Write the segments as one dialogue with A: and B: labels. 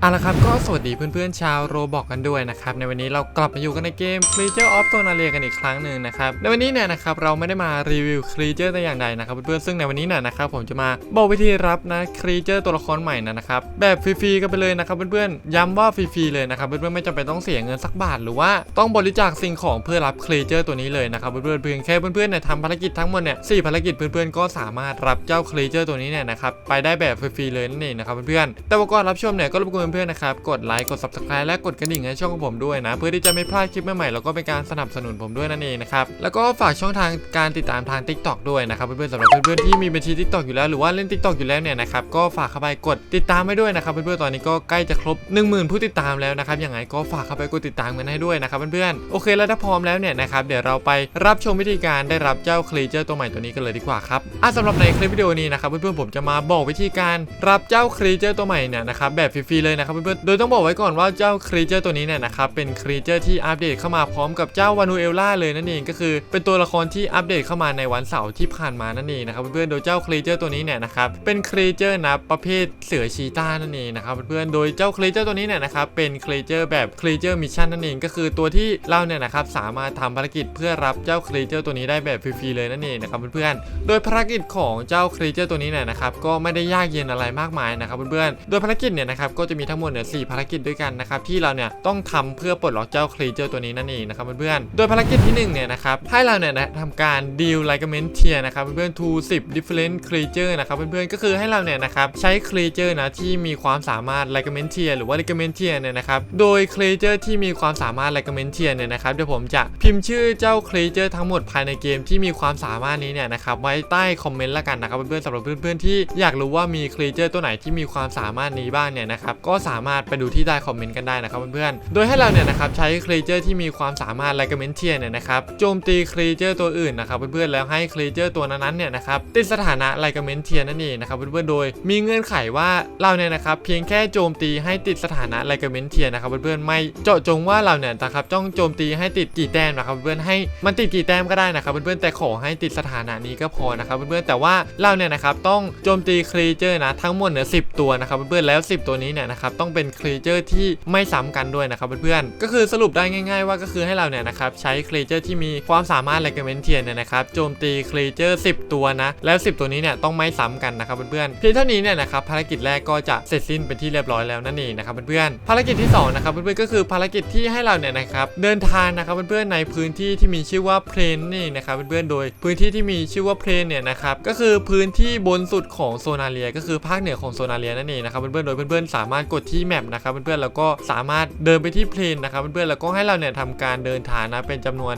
A: เอาละครับก็สวัสดีเพื่อนๆชาวโรบอกกันด้วยนะครับในวันนี้เรากลับมาอยู่กันในเกม Creature of Sonalia กันอีกครั้งหนึ่งนะครับในวันนี้เนี่ยนะครับเราไม่ได้มารีวิว Creature แต่อย่างใดนะครับเพื่อนๆซึ่งในวันนี้เนี่ยนะครับผมจะมาบอกวิธีรับนะ Creature ตัวละครใหม่นะนะครับแบบฟรีๆกันไปเลยนะครับเพื่อนๆย้ำว่าฟรีๆเลยนะครับเพื่อนๆไม่จำเป็นต้องเสียเงินสักบาทหรือว่าต้องบริจาคสิ่งของเพื่อรับ Creature ตัวนี้เลยนะครับเพื่อนๆเพียงแค่เพื่อนๆเนี่ยทำภารกิจทั้งหมดเนี่ยสี่ภารกิจเพื่อนๆก็สามารถรับเจ้า Creature ตัวนี้เนี่ยนะครับไปได้แบบฟรีๆเลยนั่นเองนะครับเพื่อนๆแต่ว่าก่อนรับชมเนี่ยก็รบกวนเพื่อนๆนะครับ กดไลค์ กด subscribe และกดกระดิ่งให้ช่องของผมด้วยนะ เพื่อที่จะไม่พลาดคลิปใหม่ๆแล้วก็เป็นการสนับสนุนผมด้วยนั่นเองนะครับ แล้วก็ฝากช่องทางการติดตามทาง TikTok ด้วยนะครับเพื่อนๆสำหรับเพื่อนๆที่มีบัญชี TikTok อยู่แล้วหรือว่าเล่น TikTok อยู่แล้วเนี่ยนะครับก็ฝากเข้าไปกดติดตามไว้ด้วยนะครับเพื่อนๆตอนนี้ก็ใกล้จะครบ 10,000 ผู้ติดตามแล้วนะครับยังไงก็ฝากเข้าไปกดติดตามกันให้ด้วยนะครับเพื่อนๆโอเคแล้วถ้าพร้อมแล้วเนี่ยนะครับเดี๋ยวเราไปรับชมวิธีการได้รับเจ้าคลีเจอร์ตัวใหม่ตัวนี้กันเลยดีกว่าครับอะสำหรับในคลิปวิดีโอนี้นะครับเพื่อนๆผมจะมาบอกวิธีการรับเจ้าคลีเจอร์ตัวใหม่เนี่ยนะครับแบบฟรีๆเลยนะครับเพื่อนๆ โดยต้องบอกไว้ก่อนว่าเจ้าครีเจอร์ตัวนี้เนี่ยนะครับเป็นครีเจอร์ที่อัปเดตเข้ามาพร้อมกับเจ้าวานูเอลล่าเลยนั่นเองก็คือ เป็นตัวละครที่อัปเดตเข้ามาในวันเสาร์ที่ผ่านมานั่นเองนะครับเพื่อนๆ โดยเจ้าครีเจอร์ตัวนี้เนี่ยนะครับเป็นครีเจอร์นะประเภทเสือชีต้านั่นเองนะครับเพื่อนๆ โดยเจ้าครีเจอร์ตัวนี้เนี่ยนะครับเป็นครีเจอร์แบบครีเจอร์มิชชั่นนั่นเองก็คือตัวที่เราเนี่ยนะครับสามารถทำภารกิจเพื่อรับเจ้าครีเจอร์ตัวนี้ได้แบบฟรีๆเลยนั่นเองนะครับเพื่อนๆ โดยภารกิจของเจ้าครีเจอร์ตัวนี้เนี่ยนะครับก็ไม่ได้ยากเย็นอะไรมากมายนะครับเพื่อนๆ โดยภารกิจเนี่ยนะครับก็จะมีทั้งหมดเนี่ยสี่ภารกิจด้วยกันนะครับที่เราเนี่ยต้องทำเพื่อปลดล็อกเจ้าครีเจอร์ตัวนี้นั่นเองนะครับเพื่อนๆโดยภารกิจที่1เนี่ยนะครับให้เราเนี่ยทำการดีลไลกเมนเทียนะครับเพื่อนๆ to 10 different creature นะครับเพื่อนๆก็คือให้เราเนี่ยนะครับใช้ creature นะที่มีความสามารถไลกเมนเทียหรือว่าไลกเมนเทียเนี่ยนะครับโดย creature ที่มีความสามารถไลกเมนเทียเนี่ยนะครับเดี๋ยวผมจะพิมพ์ชื่อเจ้า creature ทั้งหมดภายในเกมที่มีความสามารถนี้เนี่ยนะครับไว้ใต้คอมเมนต์ละกันนะครับเพื่อนๆสำหรับเพื่อนๆที่อยากรู้ว่ามี creature ตัวไหนที่มีความสามารถนี้บ้างเนี่ยนะครับก็สามารถไปดูที่ใต้คอมเมนต์กันได้นะครับเพื่อนๆ โดยให้เราเนี่ยนะครับใช้ creature ที่มีความสามารถไลกเมนเทียเนี่ยนะครับโจมตี creature ตัวอื่นนะครับเพื่อนๆแล้วให้ creature ตัวนั้นๆเนี่ยนะครับติดสถานะไลกเมนเทียนั่นเองนะครับเพื่อนๆโดยมีเงื่อนไขว่าเราเนี่ยนะครับเพียงแค่โจมตีให้ติดสถานะไลกเมนเทียนะครับเพื่อนๆไม่เจาะจงว่าเราเนี่ยนะครับต้องโจมตีให้ติดกี่แต้มนะครับเพื่อนๆให้มันติดกี่แต้มก็ได้นะครับเพื่อนๆแต่ขอให้ติดสถานะนี้ก็พอนะครับเพื่อนๆแต่ว่าเราเนี่ยนะครับต้องโจมตี creature นะทั้งหมดเนี่ยสิตัวนะครับเพื่อนๆแล้ว 10 ตัวนี้เนี่ยนะครับต้องเป็น creature ที่ไม่ซ้ำกันด้วยนะครับเพื่อนๆก็คือสรุปได้ง่าย ๆ ว่าก็คือให้เราเนี่ยนะครับใช้ creature ที่มีความสามารถ recommend เทียนเนี่ยนะครับโจมตี creature 10 ตัวนะแล้ว 10 ตัวนี้เนี่ยต้องไม่ซ้ำกันนะครับเพื่อนๆเพียงเท่านี้เนี่ยนะครับภารกิจแรกก็จะเสร็จสิ้นเป็นที่เรียบร้อยแล้วนั่นเองนะครับเพื่อนๆภารกิจที่สองนะครับเพื่อนๆก็คือภารกิจที่ให้เราเนี่ยนะครับเดินทางนะครับเพื่อนๆในพื้นที่ที่มีชื่อว่าเพลนนี่นะครับเพื่อนๆโดยพื้นที่ที่มีชื่อว่าเพลนเนี่ยนะครับก็คือพื้นที่บนสุดของโซนาเลียก็คือภาคเหนือของโซนาเลียนั่นเองนะครับเพื่อนๆโดยเพื่อนๆสามารถกดดที่แมปนะครับเพื่อนๆแล้วก็สามารถเดินไปที่เพลนนะครับเพื่อนๆแล้วก็ให้เราเนี่ยทำการเดินทางนะเป็นจำนวน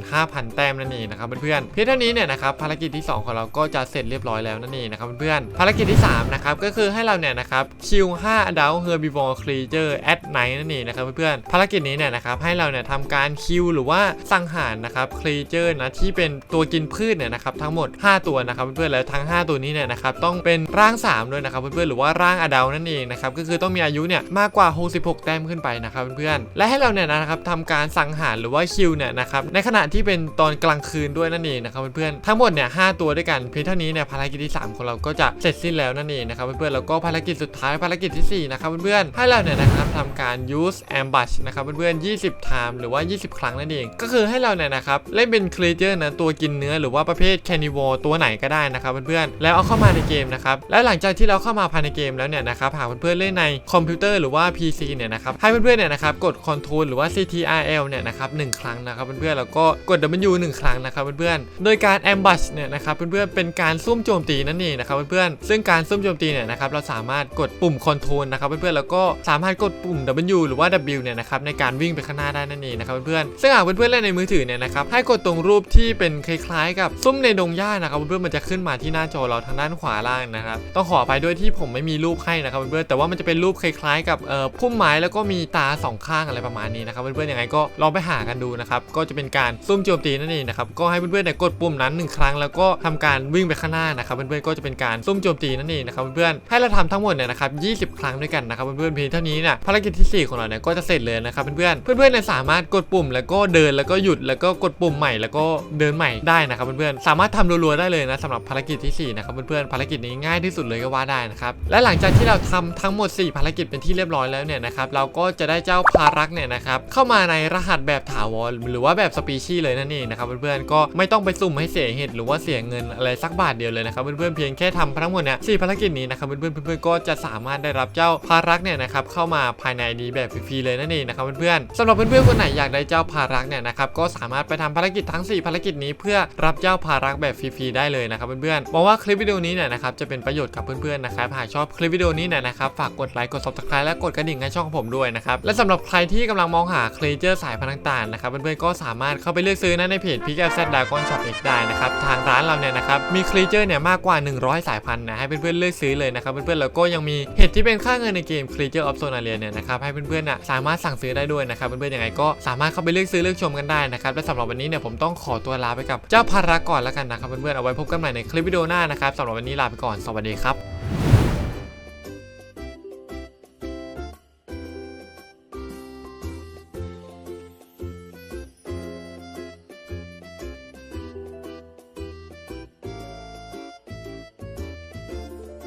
A: 15,000 แต้มนั่นเองนะครับเพื่อนๆเพียงเท่านี้เนี่ยนะครับภารกิจที่ 2 ของเราก็จะเสร็จเรียบร้อยแล้วนั่นเองนะครับเพื่อนๆภารกิจที่3นะครับก็คือให้เราเนี่ยนะครับคิว5 adult herbivore creature at night นั่นเองนะครับเพื่อนๆภารกิจนี้เนี่ยนะครับให้เราเนี่ยทำการคิวหรือว่าสังหารนะครับ creature นะที่เป็นตัวกินพืชเนี่ยนะครับทั้งหมด 5 ตัวนะครับเพื่อนๆแล้วทั้ง 5 ตัวนี้เนี่ยนะครับต้องเป็นร่าง 3 ด้วยนะครับเพื่อนๆหรือว่าร่าง adult นั่นเองนะครับก็คือต้องมีอายุเนี่ยมากกว่า 66 แต้มขึ้นไปนะครับเพื่อนๆและให้เราเนี่ยนะครับทำการสังหารหรือว่าคิวเนี่ยนะครับในขณะที่เป็นตอนกลางคืนด้วยนั่นเองนะครับเพื่อนๆทั้งหมดเนี่ยหตัวด้วยกันเพียงเท่านี้เนี่ยภารกิจที่ 3 ของเราก็จะเสร็จสิ้นแล้วนั่นเองนะครับเพื่อนๆแล้วก็ภารกิจสุดท้ายภารกิจที่4นะครับเพื่อนๆให้เราเนี่ยนะครับทำการ use ambush นะครับเพื่อนๆ20 time หรือว่า 20 ครั้งนั่นเอง ก็คือให้เราเนี่ยนะครับเล่นเป็น creature นะตัวกินเนื้อหรือว่าประเภท carnivore ตัวไหนก็ได้นะครับเพื่อนๆแล้วเอาเข้ามาในเกมนะครับและหลังจากที่เราเข้ามาภายในเกมแล้วเนี่ยนะครับหากเพื่อนๆเล่นในคอมพิวเตอร์หรือว่า PC เนี่ยนะครับให้เพื่อนๆเนี่ยนะครับกด Ctrl หรือว่า CTRL เนี่ยนะครับหครั้งนะครับเพื่อนๆแล้วก็กด W หนึ่งครั้งนะครับเพื่อนๆโดยการ ambush เนี่ยนะครับเพื่อนๆเป็นการซุ่มโจมตีนั่นเองนะครับเพื่อนๆซึ่งการซุ่มโจมตีเนี่ยนะครับเราสามารถกดปุ่ม Ctrl นะครับเพื่อนๆแล้วก็สามารถกดปุ่ม W หรือว่า W เนี่ยนะครับในการวิ่งไปข้างหน้าได้นั่นเองนะครับเพื่อนๆซึ่งหากเพื่อนๆเล่นในมือถือเนี่ยนะครับให้กดตรงรูปที่เป็นคล้ายๆ กับซุ่มในดงหญ้านะครับเพื่อนๆมันจะขึ้นมาที่หน้าจอเราทางด้านขวาล่างนะครับต้องขออภัยด้วยที่ผมไม่มีรูปให้นะครับเพื่อนๆแต่ว่ามันจะเป็นรูรูปคล้ายๆ กับพุ่มไม้แล้วก็มีตาสองข้างอะไรประมาณนี้นะครับเพื่อนๆยังไงก็ลองไปหากันดูนะครับก็จะเป็นการซุ่มโจมตีนั่นเองนะครับก็ให้เพื่อนๆเนี่ยกดปุ่มนั้นหนึ่งครั้ง แล้วก็ทำการวิ่งไปข้างหน้านะครับเพื่อนๆก็จะเป็นการซุ่มโจมตีนั่นเองนะครับเพื่อนๆให้เราทำทั้งหมดเนี่ยนะครับ20 ครั้งด้วยกันนะครับเพื่อนๆเพียงเท่านี้เนี่ยภารกิจที่สี่ของเราเนี่ยก็จะเสร็จเลยนะครับเพื่อนๆเพื่อนๆเนี่ยสามารถกดปุ่มแล้วก็เดินแล้วก็หยุดแล้วก็กดปุ่มใหม่แล้วก็เดินใหม่ได้นะครับเพื่อนๆสามารถทำรัวๆได้เลยนะสำหรับภารกิจที่สี่นะครับเพื่อนๆภารกิจนี้ง่ายที่สุดเลยก็ว่าได้นะครับและหลังจากที่เราทำทั้งหมด4ภารกิจเป็นที่เรียบร้อยแล้วเนี่ยนะครับเราก็จะได้เจ้าพารักเนี่ยนะครับเข้ามาในรหัสแบบถาวรหรือว่าแบบสปีชีเลยนั่นเองนะครับเพื่อนๆก็ไม่ต้องไปสุ่มให้เสียเห็ดหรือว่าเสียเงินอะไรสักบาทเดียวเลยนะครับเพื่อนๆเพียงแค่ทำทั้งหมดเนี่ยสี่ภารกิจนี้นะครับเพื่อนๆเพื่อนๆก็จะสามารถได้รับเจ้าพารักเนี่ยนะครับเข้ามาภายในนี้แบบฟรีๆเลยนั่นเองนะครับเพื่อนๆสำหรับเพื่อนๆคนไหนอยากได้เจ้าพารักเนี่ยนะครับก็สามารถไปทำภารกิจทั้ง 4 ภารกิจนี้เพื่อรับเจ้าพารักแบบฟรีๆได้เลยนะครับเพื่อนๆหวังว่าคลิปวิดีโอนี้เนี่ยนะครับจะเป็นประโยชน์กับเพื่อนๆนะครับหากชอบคลิปวิดีโอนี้เนี่ยนะครับฝากกดไลค์กด subscribe และกดกระดิ่งให้ช่องของผมด้วยนะครับและสำหรับใครที่กำลังมองหาคลีเจอร์สายพันธุ์ต่างๆนะครับเพื่อนๆก็สามารถเข้าไปเลือกซื้อนะในเพจพิกแอลแซดดากอนช็อปเอ็กได้นะครับทางร้านเราเนี่ยนะครับมีคลีเจอร์เนี่ยมากกว่า 100 สายพันธุ์นะให้เพื่อนๆเลือกซื้อเลยนะครับเพื่อนๆแล้วก็ยังมีเห็ดที่เป็นค่าเงินในเกม Creature of Sonalia เนี่ยนะครับให้เพื่อนๆน่ะสามารถสั่งซื้อได้ด้วยนะครับเพื่อนๆยังไงก็สามารถเข้าไปเลือกซื้อเลือกชมกันได้นะครับและสำหรับวันนี้เนี่ยผมต้องขอตัวลาไปกับเจ้าพารักอนแล้วกันนะครับเพื่อนๆเอาไว้พบกันใหม่ในคลิปวิดีโอหน้านะครับสำหรับวันนี้ลาไปก่อนสวัสดีครับ